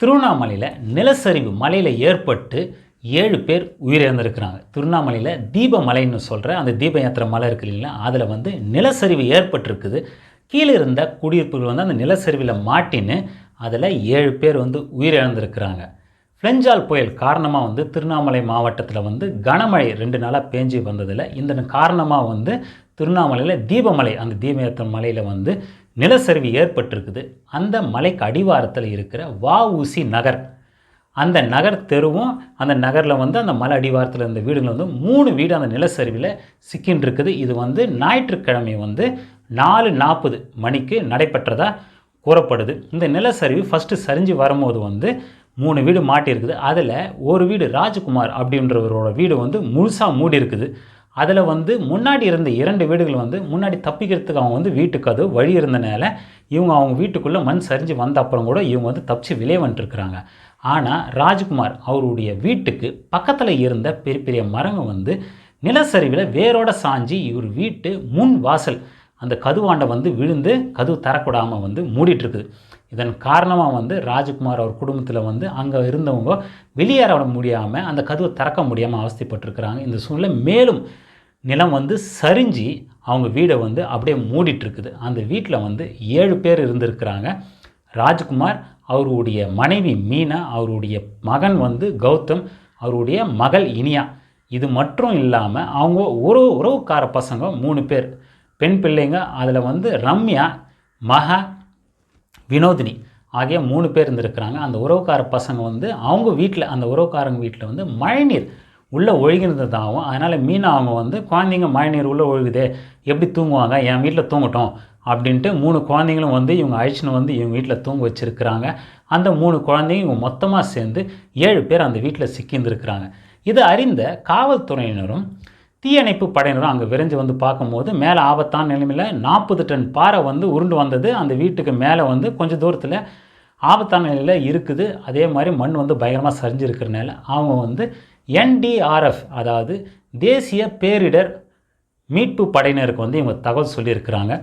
திருவண்ணாமலையில் நிலச்சரிவு மலையில் ஏற்பட்டு ஏழு பேர் உயிரிழந்திருக்கிறாங்க. திருவண்ணாமலையில் தீபமலைன்னு சொல்கிற அந்த தீப யாத்திரை மலை இருக்கு இல்லைங்களா? அதில் வந்து நிலச்சரிவு ஏற்பட்டிருக்குது. கீழே இருந்த குடியிருப்புகள் வந்து அந்த நிலச்சரிவில் மாட்டின்னு அதில் ஏழு பேர் வந்து உயிரிழந்திருக்கிறாங்க. ஃப்ளெஞ்சால் புயல் காரணமாக வந்து திருவண்ணாமலை மாவட்டத்தில் வந்து கனமழை ரெண்டு நாளாக பேஞ்சு வந்ததில் இந்த காரணமாக வந்து திருவண்ணாமலையில் தீபமலை அந்த தீபயத்த மலையில் வந்து நிலச்சரிவு ஏற்பட்டிருக்குது. அந்த மலைக்கு அடிவாரத்தில் இருக்கிற வஉசி நகர். அந்த நகர் தெருவும் அந்த நகரில் வந்து அந்த மலை அடிவாரத்தில் இருந்த வீடுகள் வந்து மூணு வீடு அந்த நிலச்சரிவில் சிக்கின்னு இருக்குது இது வந்து ஞாயிற்றுக்கிழமை வந்து நாலு நாற்பது மணிக்கு நடைபெற்றதாக கூறப்படுது. இந்த நிலச்சரிவு ஃபஸ்ட்டு சரிஞ்சு வரும்போது வந்து மூணு வீடு மாட்டியிருக்குது. அதில் ஒரு வீடு ராஜ்குமார் அப்படின்றவரோட வீடு வந்து முழுசாக மூடி இருக்குது அதில் வந்து முன்னாடி இருந்த இரண்டு வீடுகள் வந்து முன்னாடி தப்பிக்கிறதுக்கு அவங்க வந்து வீட்டுக்கு அது வழி இருந்தனால இவங்க அவங்க வீட்டுக்குள்ளே மண் சரிஞ்சு வந்த அப்புறம் கூட இவங்க வந்து தப்பிச்சு விளைய வந்துட்டுருக்குறாங்க. ஆனால் ராஜ்குமார் அவருடைய வீட்டுக்கு பக்கத்தில் இருந்த பெரிய பெரிய மரங்கள் வந்து நிலச்சரிவில் வேரோட சாஞ்சி இவர் வீட்டு முன் வாசல் அந்த கதுவாண்டை வந்து விழுந்து கதவு தரக்கூடாமல் வந்து மூடிட்டுருக்குது. இதன் காரணமாக வந்து ராஜ்குமார் அவர் குடும்பத்தில் வந்து அங்கே இருந்தவங்க வெளியேற முடியாமல் அந்த கதவை திறக்க முடியாமல் அவஸ்தைப்பட்டிருக்கிறாங்க. இந்த சூழ்நிலை மேலும் நிலம் வந்து சரிஞ்சு அவங்க வீடை வந்து அப்படியே மூடிட்டுருக்குது. அந்த வீட்டில் வந்து ஏழு பேர் இருந்திருக்கிறாங்க. ராஜ்குமார் அவருடைய மனைவி மீனா அவருடைய மகன் வந்து கௌதம் அவருடைய மகள் இனியா. இது மட்டும் இல்லாமல் அவங்க உறவு உறவுக்கார பசங்க மூணு பேர். பெண் பிள்ளைங்க அதில் வந்து ரம்யா மகா வினோதினி. ஆகிய மூணு பேர் இருந்திருக்கிறாங்க. அந்த உறவுக்கார பசங்க வந்து அவங்க வீட்டில் அந்த உறவுக்காரங்க வீட்டில் வந்து மழைநீர் உள்ளே ஒழுகினதாகவும் அதனால் மீனா அவங்க வந்து குழந்தைங்க மழைநீர் உள்ளே ஒழுகுதே எப்படி தூங்குவாங்க? என் வீட்டில் தூங்கட்டும் அப்படின்ட்டு மூணு குழந்தைங்களும் வந்து இவங்க அழிச்சின்னு வந்து இவங்க வீட்டில் தூங்க வச்சுருக்கிறாங்க. அந்த மூணு குழந்தைங்க இவங்க மொத்தமாக சேர்ந்து ஏழு பேர் அந்த வீட்டில் சிக்கியிருந்திருக்கிறாங்க. இது அறிந்த காவல்துறையினரும் தீயணைப்பு படையினரும் அங்கே விரைஞ்சு வந்து பார்க்கும்போது மேலே ஆபத்தான நிலைமையில் நாற்பது டன் பாறை வந்து உருண்டு வந்தது. அந்த வீட்டுக்கு மேலே வந்து கொஞ்சம் தூரத்தில் ஆபத்தான நிலையில் இருக்குது. அதே மாதிரி மண் வந்து பயங்கரமாக சரிஞ்சிருக்கிறனால அவங்க வந்து என்டிஆர்எஃப் அதாவது தேசிய பேரிடர் மீட்பு படையினருக்கு வந்து இவங்க தகவல் சொல்லியிருக்கிறாங்க.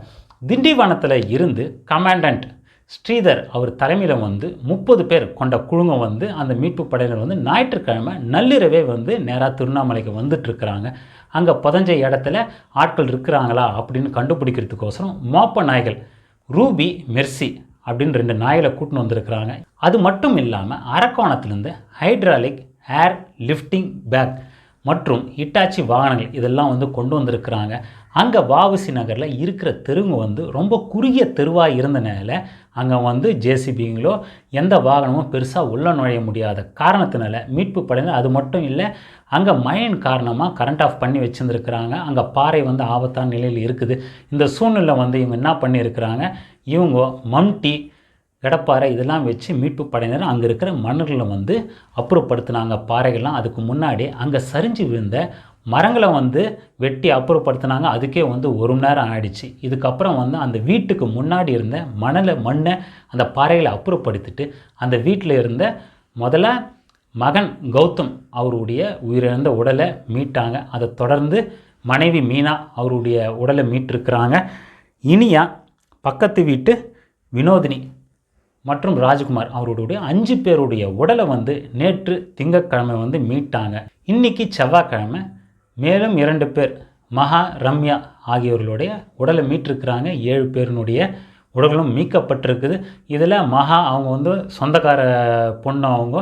திண்டிவனத்தில் இருந்து கமாண்டன்ட் ஸ்ரீதர் அவர் தலைமையில் வந்து முப்பது பேர் கொண்ட குழுங்க வந்து அந்த மீட்பு படையினர் வந்து ஞாயிற்றுக்கிழமை நள்ளிரவே வந்து நேராக திருவண்ணாமலைக்கு வந்துட்டுருக்குறாங்க. அங்கே புதஞ்ச இடத்துல ஆட்கள் இருக்கிறாங்களா அப்படின்னு கண்டுபிடிக்கிறதுக்கோசரம் மோப்ப நாய்கள் ரூபி மெர்சி அப்படின்னு ரெண்டு நாய்களை கூட்டின்னு வந்திருக்கிறாங்க. அது மட்டும் இல்லாமல் அரக்கோணத்துலேருந்து ஹைட்ராலிக் ஏர் லிஃப்டிங் பேக் மற்றும் இட்டாச்சி வாகனங்கள் இதெல்லாம் வந்து கொண்டு வந்திருக்கிறாங்க. அங்கே வாவுசி நகரில் இருக்கிற தெருங்க வந்து ரொம்ப குறுகிய தெருவாக இருந்தனால அங்கே வந்து ஜேசிபிங்களோ எந்த வாகனமும் பெருசாக உள்ள நுழைய முடியாத காரணத்தினால மீட்பு படையினர் அது மட்டும் இல்லை அங்கே மயன் காரணமாக கரண்ட் ஆஃப் பண்ணி வச்சுருந்துருக்குறாங்க. அங்கே பாறை வந்து ஆபத்தான நிலையில் இருக்குது. இந்த சூழ்நிலை வந்து இவங்க என்ன பண்ணியிருக்கிறாங்க? இவங்க மம்டி கடப்பாறை இதெல்லாம் வச்சு மீட்பு படையினர் அங்கே இருக்கிற மன்னர்களை வந்து அப்புறப்படுத்தினாங்க. பாறைகள்லாம் அதுக்கு முன்னாடி அங்கே சரிஞ்சு விழுந்த மரங்களை வந்து வெட்டி அப்புறப்படுத்தினாங்க. அதுக்கே வந்து ஒரு மணி நேரம் ஆயிடுச்சு. இதுக்கப்புறம் வந்து அந்த வீட்டுக்கு முன்னாடி இருந்த மணலை மண்ணை அந்த பாறைகளை அப்புறப்படுத்திட்டு அந்த வீட்டில் இருந்த முதல்ல மகன் கௌதம் அவருடைய உயிரிழந்த உடலை மீட்டாங்க. அதை தொடர்ந்து மனைவி மீனா அவருடைய உடலை மீட்டிருக்கிறாங்க. இனியா பக்கத்து வீட்டு வினோதினி மற்றும் ராஜ்குமார் அவருடைய அஞ்சு பேருடைய உடலை வந்து நேற்று திங்கட்கிழமை வந்து மீட்டாங்க. இன்னைக்கு செவ்வாய்க்கிழமை மேலும் இரண்டு பேர் மகா ரம்யா ஆகியோர்களுடைய உடலை மீட்டிருக்கிறாங்க. ஏழு பேரினுடைய உடல்களும் மீட்கப்பட்டிருக்குது. இதில் மகா அவங்க வந்து சொந்தக்கார பொண்ணு அவங்க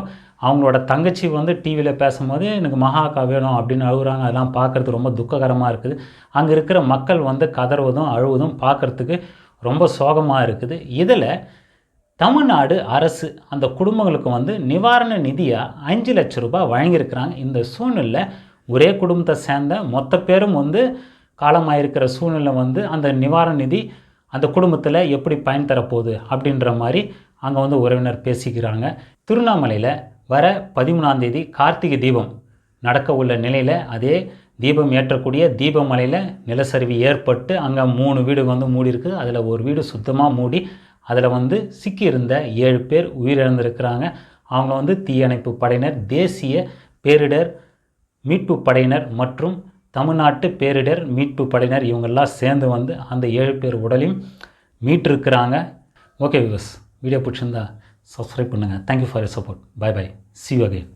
அவங்களோட தங்கச்சி வந்து டிவியில் பேசும்போது எனக்கு மகாக்கா வேணும் அப்படின்னு அழுகுறாங்க. அதெல்லாம் பார்க்குறது ரொம்ப துக்ககரமாக இருக்குது. அங்கே இருக்கிற மக்கள் வந்து கதறுவதும் அழுவதும் பார்க்குறதுக்கு ரொம்ப சோகமாக இருக்குது. இதில் தமிழ்நாடு அரசு அந்த குடும்பங்களுக்கு வந்து நிவாரண நிதியாக அஞ்சு லட்ச ரூபாய் வழங்கியிருக்கிறாங்க. இந்த சூழ்நிலை ஒரே குடும்பத்தை சேர்ந்த மொத்த பேரும் வந்து காலமாயிருக்கிற சூழ்நிலை வந்து அந்த நிவாரண நிதி அந்த குடும்பத்தில் எப்படி பயன் தரப்போகுது அப்படின்ற மாதிரி அங்கே வந்து உறவினர் பேசிக்கிறாங்க. திருவண்ணாமலையில் வர பதிமூணாந்தேதி கார்த்திகை தீபம் நடக்க உள்ள நிலையில் அதே தீபம் ஏற்றக்கூடிய தீபமலையில் நிலச்சரிவு ஏற்பட்டு அங்கே மூணு வீடு வந்து மூடி இருக்குது அதில் ஒரு வீடு சுத்தமாக மூடி அதில் வந்து சிக்கியிருந்த ஏழு பேர் உயிரிழந்திருக்கிறாங்க. அவங்க வந்து தீயணைப்பு படையினர் தேசிய பேரிடர் மீட்பு படையினர் மற்றும் தமிழ்நாட்டு பேரிடர் மீட்பு படையினர் இவங்கெல்லாம் சேர்ந்து வந்து அந்த ஏழு பேர் உடலையும் மீட்டிருக்கிறாங்க. ஓகே விவஸ் வீடியோ பிடிச்சிருந்தா சப்ஸ்கிரைப் பண்ணுங்கள் thank you for your support bye bye see you again